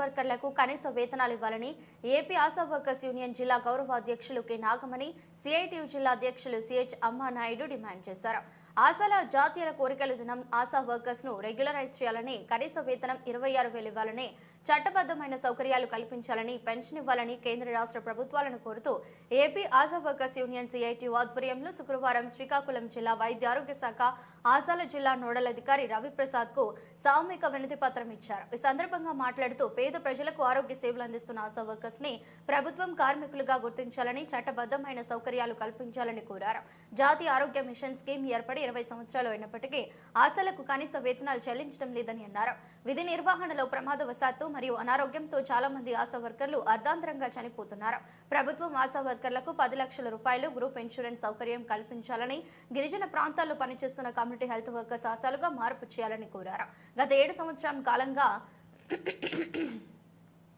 వర్కర్లకు కనీస వేతనాలు ఇవ్వాలని ఏపీ ఆశా వర్కర్స్ యూనియన్ జిల్లా గౌరవ అధ్యక్షులు కె నాగమణి సిఐటియు జిల్లా అధ్యక్షులు సిహెచ్ అమ్మానాయుడు డిమాండ్ చేశారు. ఆశాల జాతీయ కోరికల దినం ఆశా వర్కర్స్ను రెగ్యులరైజ్ చేయాలని కనీస వేతనం ఇరవై ఆరు వేలు ఇవ్వాలని చట్టబద్ధమైన సౌకర్యాలు కల్పించాలని పెన్షన్ ఇవ్వాలని కేంద్ర రాష్ట్ర ప్రభుత్వాలను కోరుతూ AP Asha workers union CIT ఆధ్వర్యంలో శుక్రవారం శ్రీకాకుళం జిల్లా వైద్య ఆరోగ్య శాఖ ఆసాల జిల్లా నోడల్ అధికారి రవిప్రసాద్కు సామూహిక వినతి పత్రం ఇచ్చారు. ఈ సందర్భంగా మాట్లాడుతూ పేద ప్రజలకు ఆరోగ్య సేవలు అందిస్తున్న ఆశా వర్కర్స్ని ప్రభుత్వం కార్మికులుగా గుర్తించాలని చట్టబద్ధమైన సౌకర్యాలు కల్పించాలని కోరారు. జాతీయ ఆరోగ్య మిషన్ స్కీమ్ ఏర్పడి ఇరవై సంవత్సరాలు అయినప్పటికీ ఆశలకు కనీస వేతనాలు చెల్లించడం లేదని అన్నారు. విధి నిర్వహణలో ప్రమాదవశాత్తు మరియు అనారోగ్యంతో చాలా మంది ఆశా వర్కర్లు అర్ధాంతరంగా చనిపోతున్నారు. ప్రభుత్వం ఆశా వర్కర్లకు పది లక్షల రూపాయలు గ్రూప్ ఇన్సూరెన్స్ సౌకర్యం కల్పించాలని గిరిజన ప్రాంతాల్లో పనిచేస్తున్న కమ్యూనిటీ హెల్త్ వర్కర్స్ ఆశాలుగా మార్పు చేయాలని కోరారు. గత ఏడు సంవత్సరం కాలంగా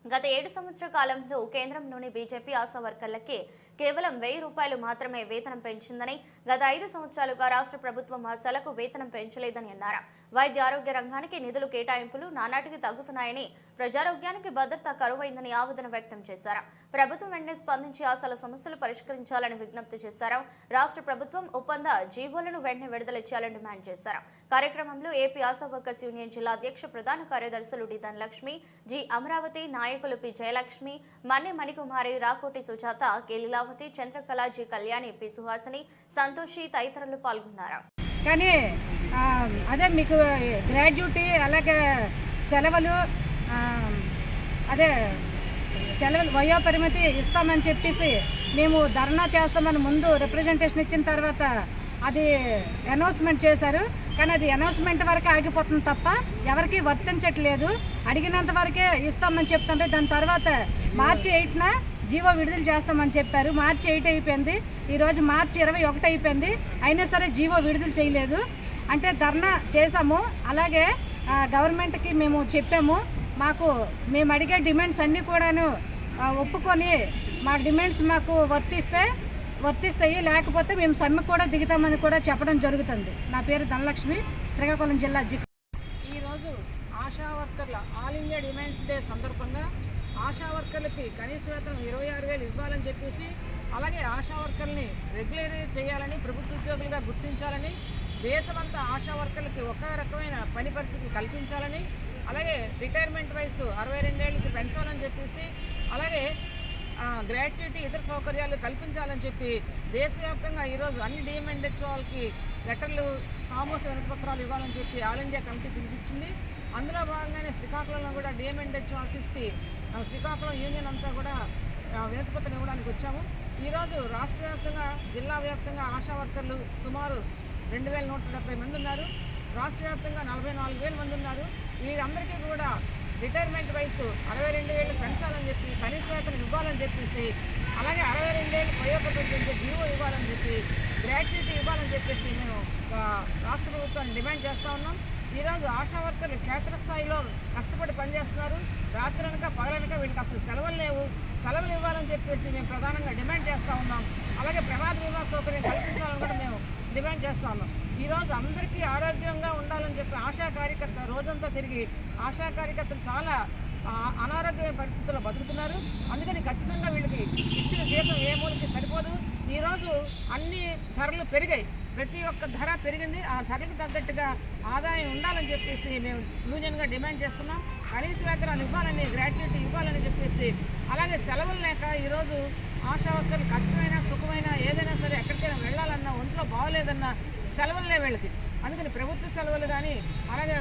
గత ఏడు సంవత్సర కాలంలో కేంద్రంలోని బీజేపీ ఆశా వర్కర్లకి కేవలం వెయ్యి రూపాయలు మాత్రమే వేతనం పెంచిందని గత ఐదు సంవత్సరాలుగా రాష్ట్ర ప్రభుత్వం ఆశాలకు వేతనం పెంచలేదని అన్నారు. వైద్య ఆరోగ్య రంగానికి నిధులు కేటాయింపులు నానాటికి తగ్గుతున్నాయని ప్రజారోగ్యానికి భద్రత కరువైందని ఆవేదన వ్యక్తం చేశారు. ప్రభుత్వం వెంటనే స్పందించి ఆశల సమస్యలు పరిష్కరించాలని విజ్ఞప్తి చేశారు. రాష్ట్ర ప్రభుత్వం ఒప్పంద జీవోలను వెంటనే విడుదల చేయాలని డిమాండ్ చేశారు. కార్యక్రమంలో ఏపీ ఆశా వర్కర్స్ యూనియన్ జిల్లా అధ్యక్ష ప్రధాన కార్యదర్శులు డి ధనలక్ష్మి జి అమరావతి నాయకులు పి జయలక్ష్మి మన్నె మణికుమారి రాకోటి సుజాత కేలీలా లీలావతి చంద్రకళాజీ కళ్యాణి పి సుహాసిని సంతోషి తదితరులు పాల్గొన్నారు. కానీ అదే మీకు గ్రాడ్యుటీ అలాగే సెలవులు అదే సెలవులు వయో పరిమితి ఇస్తామని చెప్పేసి మేము ధర్నా చేస్తామని ముందు రిప్రజెంటేషన్ ఇచ్చిన తర్వాత అది అనౌన్స్మెంట్ చేశారు. కానీ అది అనౌన్స్మెంట్ వరకే ఆగిపోతుంది తప్ప ఎవరికి వర్తించట్లేదు. అడిగినంత వరకే ఇస్తామని చెప్తుంటే దాని తర్వాత మార్చి ఎయిట్న జీవో విడుదల చేస్తామని చెప్పారు. మార్చి ఎయిట్ అయిపోయింది. ఈరోజు మార్చి ఇరవై ఒకటి అయిపోయింది. అయినా సరే జీవో విడుదల చేయలేదు. అంటే ధర్నా చేశాము. అలాగే గవర్నమెంట్కి మేము చెప్పాము. మాకు మేము అడిగే డిమాండ్స్ అన్నీ కూడాను ఒప్పుకొని మా డిమాండ్స్ మాకు వర్తిస్తే వర్తిస్తాయి. లేకపోతే మేము సమ్మె కూడా దిగుతామని కూడా చెప్పడం జరుగుతుంది. నా పేరు ధనలక్ష్మి. శ్రీకాకుళం జిల్లా అధ్యక్షుడు. ఈరోజు ఆశా వర్కర్ల ఆల్ ఇండియా డిమాండ్స్ డే సందర్భంగా ఆశా వర్కర్లకి కనీస వేతనం ఇరవై ఆరు వేలు ఇవ్వాలని చెప్పేసి అలాగే ఆశా వర్కర్ని రెగ్యులర్ చేయాలని ప్రభుత్వ ఉద్యోగులుగా గుర్తించాలని దేశమంతా ఆశా వర్కర్లకి ఒక రకమైన పని పరిస్థితులు కల్పించాలని అలాగే రిటైర్మెంట్ వయసు అరవై రెండేళ్ళకి పెంచాలని చెప్పేసి అలాగే గ్రాట్యుటీ ఇతర సౌకర్యాలు కల్పించాలని చెప్పి దేశవ్యాప్తంగా ఈరోజు అన్ని డిఎంఎండ్హెచ్ వాళ్ళకి లెటర్లు సామూహిక వినతిపత్రాలు ఇవ్వాలని చెప్పి ఆల్ ఇండియా కమిటీ పిలిపించింది. అందులో భాగంగానే శ్రీకాకుళంలో కూడా డిఎంఎండ్హెచ్ ఆఫీస్కి శ్రీకాకుళం యూనియన్ అంతా కూడా వినతిపత్రం ఇవ్వడానికి వచ్చాము. ఈరోజు రాష్ట్ర వ్యాప్తంగా జిల్లా వ్యాప్తంగా ఆశా వర్కర్లు సుమారు రెండు వేల నూట డెబ్బై మంది ఉన్నారు. రాష్ట్ర వ్యాప్తంగా నలభై నాలుగు వేల మంది ఉన్నారు. వీరందరికీ కూడా రిటైర్మెంట్ వయసు అరవై రెండు వేలు పెంచాలని చెప్పి కనీస వేతనం ఇవ్వాలని చెప్పేసి అలాగే అరవై రెండేళ్ళు వయోపరిమితి పెంచే జీవో ఇవ్వాలని చెప్పి గ్రాట్యుటీ ఇవ్వాలని చెప్పేసి మేము రాష్ట్ర ప్రభుత్వాన్ని డిమాండ్ చేస్తూ ఉన్నాం. ఈరోజు ఆశా వర్కర్లు క్షేత్రస్థాయిలో కష్టపడి పనిచేస్తున్నారు. రాత్రనక పగలనక వీళ్ళకి అసలు సెలవులు లేవు. సెలవులు ఇవ్వాలని చెప్పేసి మేము ప్రధానంగా డిమాండ్ చేస్తూ ఉన్నాం. అలాగే ప్రమాద బీమా సౌకర్యం కల్పించాలని కూడా మేము డిమాండ్ చేస్తూ ఉన్నాం. ఈరోజు అందరికీ ఆరోగ్యంగా ఉండాలని చెప్పి ఆశా కార్యకర్త రోజంతా తిరిగి ఆశా కార్యకర్తలు చాలా అనారోగ్యమైన అనారోగ్య పరిస్థితుల్లో బతుకుతున్నారు. అందుకని ఖచ్చితంగా వీళ్ళకి ఇచ్చిన జీతం ఏ మూలకి సరిపోదు. ఈరోజు అన్ని ధరలు పెరిగాయి. ప్రతి ఒక్క ధర పెరిగింది. ఆ ధరలకు తగ్గట్టుగా ఆదాయం ఉండాలని చెప్పేసి మేము యూనియన్గా డిమాండ్ చేస్తున్నాం. కనీస వేతనాలు ఇవ్వాలని గ్రాట్యుటీ ఇవ్వాలని చెప్పేసి అలాగే సెలవులు లేక ఈరోజు ఆశా వర్కర్లు కష్టమైనా సుఖమైనా ఏదైనా సరే ఎక్కడికైనా వెళ్ళాలన్నా ఒంట్లో బాగోలేదన్నా సెలవులనే వీళ్ళకి. అందుకని ప్రభుత్వ సెలవులు కానీ అలాగే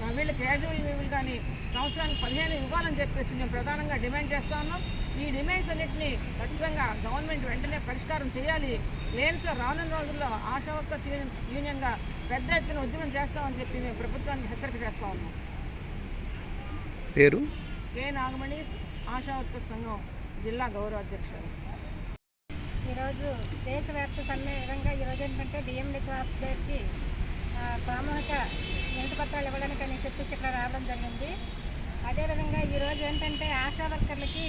ఆ, వీళ్ళకి క్యాజువల్ లీవులు కానీ సంవత్సరానికి పదిహేను ఇవ్వాలని చెప్పేసి మేము ప్రధానంగా డిమాండ్ చేస్తా ఉన్నాం. ఈ డిమాండ్స్ అన్నింటినీ ఖచ్చితంగా గవర్నమెంట్ వెంటనే పరిష్కారం చేయాలి. లేనిచో రానున్న రోజుల్లో ఆశా వర్కర్స్ యూనియన్ యూనియన్గా పెద్ద ఎత్తున ఉద్యమం చేస్తామని చెప్పి మేము ప్రభుత్వానికి హెచ్చరిక చేస్తా ఉన్నాం. పేరు? కె నాగమణి ఆశా వర్కర్స్ సంఘం జిల్లా గౌరవ అధ్యక్షులు ఈరోజు దేశవ్యాప్త సమ్మె విధంగా ఈరోజు ఏంటంటే డిఎంహెచ్ ఆఫీస్ దగ్గరికి సామూహిక వినతి పత్రాలు ఇవ్వడానికి అని చెప్పేసి ఇక్కడ రావడం జరిగింది. అదేవిధంగా ఈరోజు ఏంటంటే ఆశా వర్కర్లకి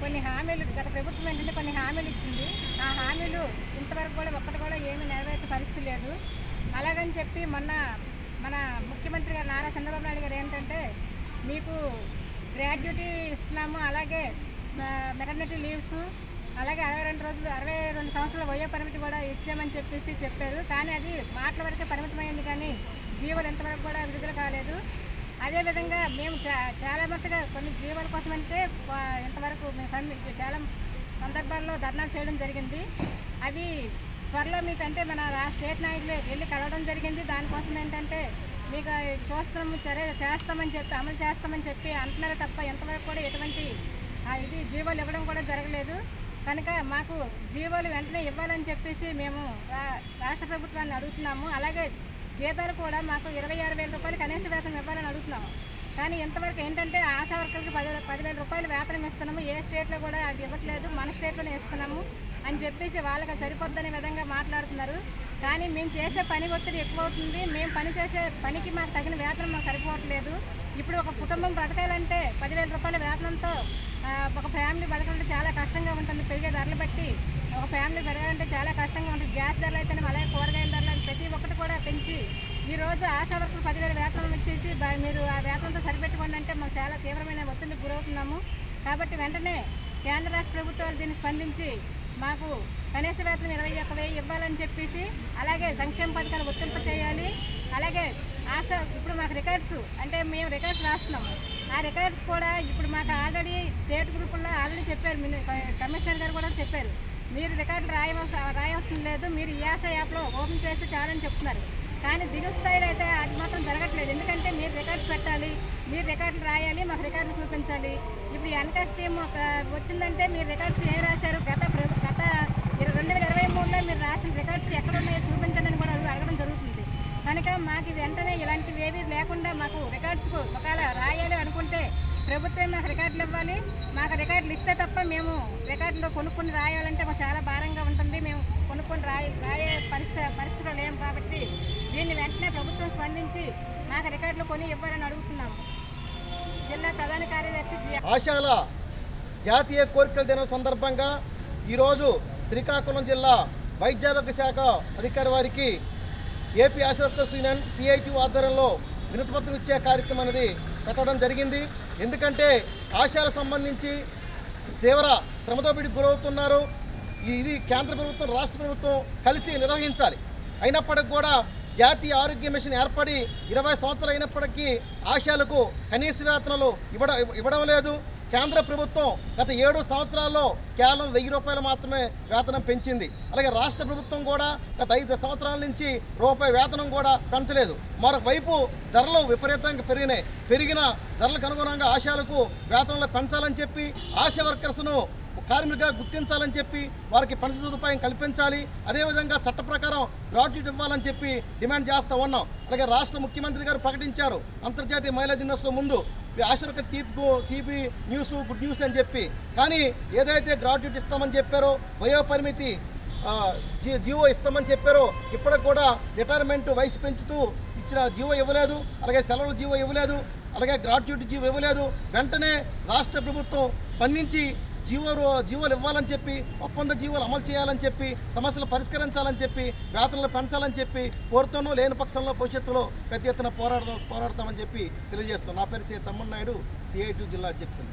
కొన్ని హామీలు గత ప్రభుత్వం ఏంటంటే కొన్ని హామీలు ఇచ్చింది. ఆ హామీలు ఇంతవరకు కూడా ఒక్కటి కూడా ఏమీ నెరవేర్చే పరిస్థితి లేదు. అలాగని చెప్పి మొన్న మన ముఖ్యమంత్రి గారు నారా చంద్రబాబు నాయుడు గారు ఏంటంటే మీకు గ్రాడ్యుటీ ఇస్తున్నాము అలాగే మెటర్నిటీ లీవ్స్ అలాగే అరవై రెండు రోజులు అరవై రెండు సంవత్సరాల వయో పరిమితి కూడా ఇచ్చామని చెప్పేసి చెప్పారు. కానీ అది మాటల వరకే పరిమితమైంది కానీ జీవులు ఎంతవరకు కూడా విడుదల కాలేదు. అదేవిధంగా మేము చా చాలా మట్టుగా కొన్ని జీవాల కోసం అంటే ఇంతవరకు మేము చాలా సందర్భాల్లో ధర్నాలు చేయడం జరిగింది. అవి త్వరలో మీకు అంటే మన స్టేట్ నాయకులు వెళ్ళి కలవడం జరిగింది. దానికోసం ఏంటంటే మీకు చూస్తాము చర్య చేస్తామని చెప్పి అమలు చేస్తామని చెప్పి అంటున్నారు తప్ప ఎంతవరకు కూడా ఎటువంటి ఇది జీవోలు ఇవ్వడం కూడా జరగలేదు. కనుక మాకు జీవోలు వెంటనే ఇవ్వాలని చెప్పేసి మేము రా- రాష్ట్ర ప్రభుత్వాన్ని అడుగుతున్నాము. అలాగే జీతాలు కూడా మాకు ఇరవై ఆరు వేల రూపాయలు కనీస వేతనం ఇవ్వాలని అడుగుతున్నాము. కానీ ఇంతవరకు ఏంటంటే ఆశా వర్కర్కి పది పదివేల రూపాయలు వేతనం ఇస్తున్నాము. ఏ స్టేట్లో కూడా అది ఇవ్వట్లేదు. మన స్టేట్లోనే ఇస్తున్నాము అని చెప్పేసి వాళ్ళకి సరిపోద్దనే విధంగా మాట్లాడుతున్నారు. కానీ మేము చేసే పని ఒత్తిడి ఎక్కువ అవుతుంది మేము పని చేసే పనికి మాకు తగిన వేతనం మాకు సరిపోవట్లేదు. ఇప్పుడు ఒక కుటుంబం బ్రతకాలంటే పదివేల రూపాయల వేతనంతో ఒక ఫ్యామిలీ బతకాలంటే చాలా కష్టంగా ఉంటుంది. పెరిగే ధరలు బట్టి ఒక ఫ్యామిలీ పెరగాలంటే చాలా కష్టంగా ఉంటుంది. గ్యాస్ ధరలు అయితేనే అలాగే కూరగాయల ధరలు ప్రతి ఒక్కటి కూడా పెంచి ఈ రోజు ఆశా వర్కులు పదివేల వేతనం ఇచ్చేసి మీరు ఆ వేతనంతో సరిపెట్టుకోండి అంటే మాకు చాలా తీవ్రమైన ఒత్తిడికి గురవుతున్నాము. కాబట్టి వెంటనే కేంద్ర రాష్ట్ర ప్రభుత్వాలు దీన్ని స్పందించి మాకు కనీస వేతనం ఇరవై ఒక్క వెయ్యి ఇవ్వాలని చెప్పేసి అలాగే సంక్షేమ పథకాలు వర్తింప చేయాలి. అలాగే ఆశ ఇప్పుడు మాకు రికార్డ్స్ అంటే మేము రికార్డ్స్ రాస్తున్నాము. ఆ రికార్డ్స్ కూడా ఇప్పుడు మాకు ఆల్రెడీ చెప్పారు కమిషనర్ గారు కూడా చెప్పారు. మీరు రికార్డులు రాయవలసి రాయవలసిన లేదు మీరు ఈ ఆశ యాప్లో ఓపెన్ చేస్తే చాలని చెప్తున్నారు. కానీ దిగువ స్థాయిలో అయితే అది మాత్రం జరగట్లేదు. ఎందుకంటే మీరు రికార్డ్స్ పెట్టాలి మీరు రికార్డులు రాయాలి మాకు రికార్డులు చూపించాలి. ఇప్పుడు ఎన్కాస్ టీం వచ్చిందంటే మీరు రికార్డ్స్ ఏం రాశారు? గత గత రెండు వేల ఇరవై మూడులో మీరు రాసిన రికార్డ్స్ ఎక్కడ ఉన్నాయో చూపించండి అని కూడా అడగడం జరుగుతుంది. కనుక మాకు ఇది వెంటనే ఇలాంటివి ఏవి లేకుండా మాకు రికార్డ్స్కు ఒకవేళ రాయాలి అనుకుంటే ప్రభుత్వం మాకు రికార్డులు ఇవ్వాలి. మాకు రికార్డులు ఇస్తే తప్ప మేము రికార్డులు కొనుక్కొని రాయాలంటే మాకు చాలా భారంగా ఉంటుంది. మేము కొనుక్కొని రాయ రాయే పరిస్థితి పరిస్థితిలో లేము కాబట్టి దీన్ని వెంటనే ప్రభుత్వం స్పందించి మాకు రికార్డులు కొని ఇవ్వాలని అడుగుతున్నాము జిల్లా ప్రధాన కార్యదర్శి ఆశాల జాతీయ కోరికల దినం సందర్భంగా ఈరోజు శ్రీకాకుళం జిల్లా వైద్యారోగ్య శాఖ అధికారి వారికి AP Asha workers union CIT ఆధ్వర్యంలో వినతిపత్రం ఇచ్చే కార్యక్రమం అనేది పెట్టడం జరిగింది. ఎందుకంటే ఆశయాలకు సంబంధించి తీవ్ర శ్రమదోపిడికి గురవుతున్నారు. ఇది కేంద్ర ప్రభుత్వం రాష్ట్ర ప్రభుత్వం కలిసి నిర్వహించాలి. అయినప్పటికి కూడా జాతీయ ఆరోగ్య మిషన్ ఏర్పడి ఇరవై సంవత్సరాలు అయినప్పటికీ ఆశాలకు కనీస వేతనాలు ఇవ్వడం ఇవ్వడం లేదు. కేంద్ర ప్రభుత్వం గత ఏడు సంవత్సరాల్లో కేవలం వెయ్యి రూపాయలు మాత్రమే వేతనం పెంచింది. అలాగే రాష్ట్ర ప్రభుత్వం కూడా గత ఐదు సంవత్సరాల నుంచి రూపాయి వేతనం కూడా పెంచలేదు. మరొకవైపు ధరలు విపరీతంగా పెరిగినాయి. పెరిగిన ధరలకు అనుగుణంగా ఆశాలకు వేతనాలు పెంచాలని చెప్పి ఆశా వర్కర్స్ను కార్మికులుగా గుర్తించాలని చెప్పి వారికి పని సదుపాయం కల్పించాలి. అదేవిధంగా చట్ట ప్రకారం గ్రాడ్యుయేట్ ఇవ్వాలని చెప్పి డిమాండ్ చేస్తూ ఉన్నాం. అలాగే రాష్ట్ర ముఖ్యమంత్రి గారు ప్రకటించారు. అంతర్జాతీయ మహిళా దినోత్సవం ముందు ఆశలకు తీపి తీపి న్యూస్ గుడ్ న్యూస్ అని చెప్పి. కానీ ఏదైతే గ్రాడ్యుయేట్ ఇస్తామని చెప్పారో వయోపరిమితి జీ- జీవో ఇస్తామని చెప్పారో ఇప్పటికి కూడా రిటైర్మెంట్ వయసు పెంచుతూ ఇచ్చిన జీవో ఇవ్వలేదు అలాగే సెలవుల జీవో ఇవ్వలేదు అలాగే గ్రాడ్యుయేట్ జీవో ఇవ్వలేదు. వెంటనే రాష్ట్ర ప్రభుత్వం స్పందించి జీవో రో- జీవోలు ఇవ్వాలని చెప్పి ఒప్పంద జీవోలు అమలు చేయాలని చెప్పి సమస్యలు పరిష్కరించాలని చెప్పి వేతనలు పెంచాలని చెప్పి కోరుతూనూ లేని పక్షంలో భవిష్యత్తులో పెద్ద ఎత్తున పోరాడదాం పోరాడతామని చెప్పి తెలియజేస్తాం నా పేరు సి. చమ్మన్ నాయుడు సిఐటి జిల్లా అధ్యక్షుడు